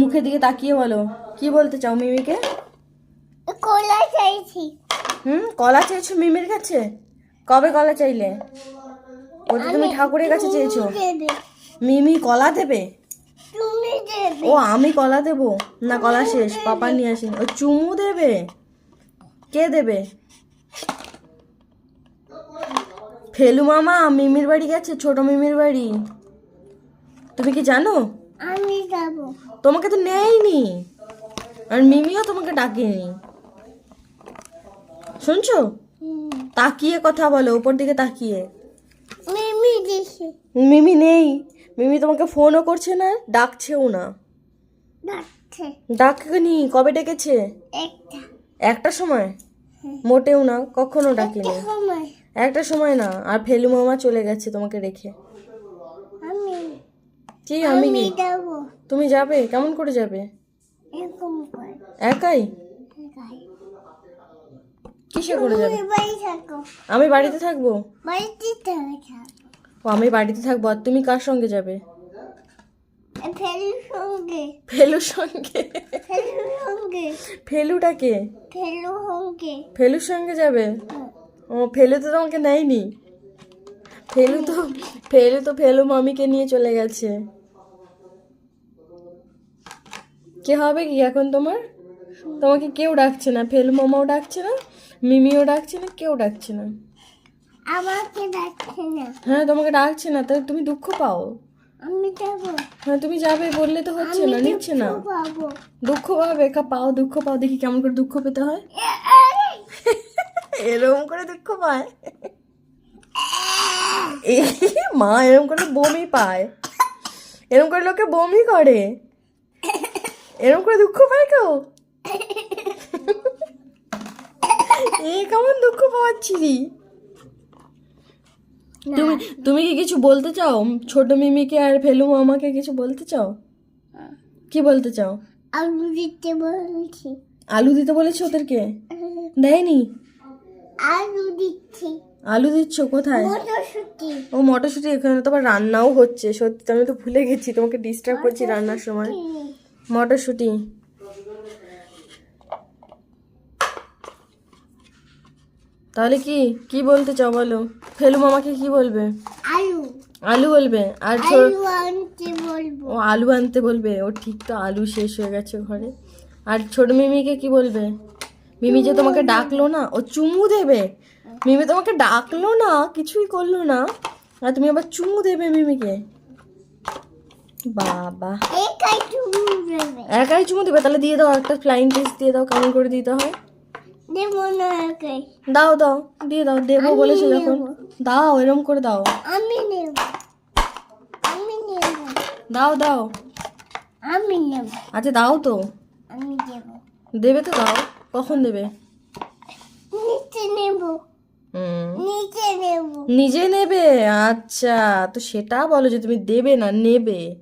মুখের দিকে তাকিয়ে বলো। কি বলতে চাও মিমিকে? কলা চাইছি। হুম কলা চাইছো মিমির কাছে? কবে কলা চাইলে? ওটা তুমি ঠাকুরের কাছে চেয়েছো। মিমি কলা দেবে? তুমি দেবে। ও আমি কলা দেবো? না কলা শেষ পাপা নিয়ে আসেনি। ও চুমু দেবে? কে দেবে? ফেলু মামা মিমির বাড়ি গেছে ছোট মিমির বাড়ি। তুমি কি জানো? আমি যাব। তোমাকে তো নেয়নি। আর মিমিও তোমাকে ডাকেনি। শুনছো? তাকিয়ে কথা বলো উপর দিকে তাকিয়ে। মিমি মিমি নেই। মিমি তোমাকে ফোনও করছে না ডাকছেও না। ডাকছে। ডাকেনি কবে ডেকেছে? একটা। একটা সময়? মোটেও না কখনো ডাকেনি। একটা সময়। না আর ফেলু মামা চলে গেছে তোমাকে রেখে। কি আমি কি তুমি যাবে? কেমন করে যাবে? একাই। কিসে করে যাবে? আমি বাড়িতে থাকব? ও আমি বাড়িতে থাকব। আর তুমি কার সঙ্গে যাবে? ফেলুর সঙ্গে। ফেলুর সঙ্গে? ফেলুর সঙ্গে। যাবে। ও ফেলু তো তোমাকে নেয়নি। ফেলু তো ফেলু তো ফেলু মামিকে নিয়ে চলে গেছে। কে হবে কি এখন তোমার? তোমাকে কেউ ডাকছে না ফেলু মামাও ডাকছে না মিমিও ডাকছে না কেউ ডাকছে না। আমাকে ডাকছে না। হ্যাঁ তোমাকে ডাকছে না তাহলে তুমি দুঃখ পাও। আমি যাব। হ্যাঁ তুমি যাবে বললে তো হচ্ছে না নিচ্ছে না। দুঃখ পাবে। কা পাও দুঃখ পাও দেখি কেমন করে দুঃখ পেতে হয়। এরকম করে দুঃখ পায়? মা এরকম করে বমি পায়। এরকম করে লোকে বমি করে। এরকম করে দুঃখ পায় কেউ? এই কেমন দুঃখ পাচ্ছিলি তুমি তুমি কি কিছু বলতে চাও? ছোট মিমিকে আর ফেলু মামাকে কিছু বলতে চাও? কি বলতে চাও? আলু দিতে বলছি। আলু দিতে বলেছ ওদেরকে? দেয়নি? আলু দিচ্ছি। আলু দিচ্ছ কোথায়? মটরশুটি। ও মটরশুঁটি এখানে তো আবার রান্নাও হচ্ছে। সত্যি আমি তো ভুলে গেছি তোমাকে ডিস্টার্ব করছি রান্নার সময়। মটরশুঁটি। তাহলে কি? কি বলতে চাও বলো? ফেলু মামাকে কি বলবে? আলু। আলু বলবে? আর ও আলু আনতে বলবে? ও ঠিক তো আলু শেষ হয়ে গেছে ঘরে। আর ছোট মিমিকে কি বলবে? মিমি যে তোমাকে ডাকলো না ও চুমু দেবে। মিমি তোমাকে ডাকলো না কিছুই করল না। আর তুমি আবার চুমু দেবে মিমিকে। বাবা। একাই চুমু দেবে একাই চুমু দেবে? তাহলে দিয়ে দাও একটা ফ্লাইং কিস দিয়ে দাও কেমন করে দিতে হয়। দেবো না একাই। দাও দাও দিয়ে দাও দেবো বলেছ যখন। দাও এরম করে দাও। আমি নেব। আমি নেব। দাও দাও। আমি নেব। আচ্ছা দাও তো। আমি দেব। দেবে তো দাও। কখন দেবে? নিচে নেব। হুম। নিচে নেব। নিজে নেবে? আচ্ছা তো সেটা বলো যে তুমি দেবে না নেবে।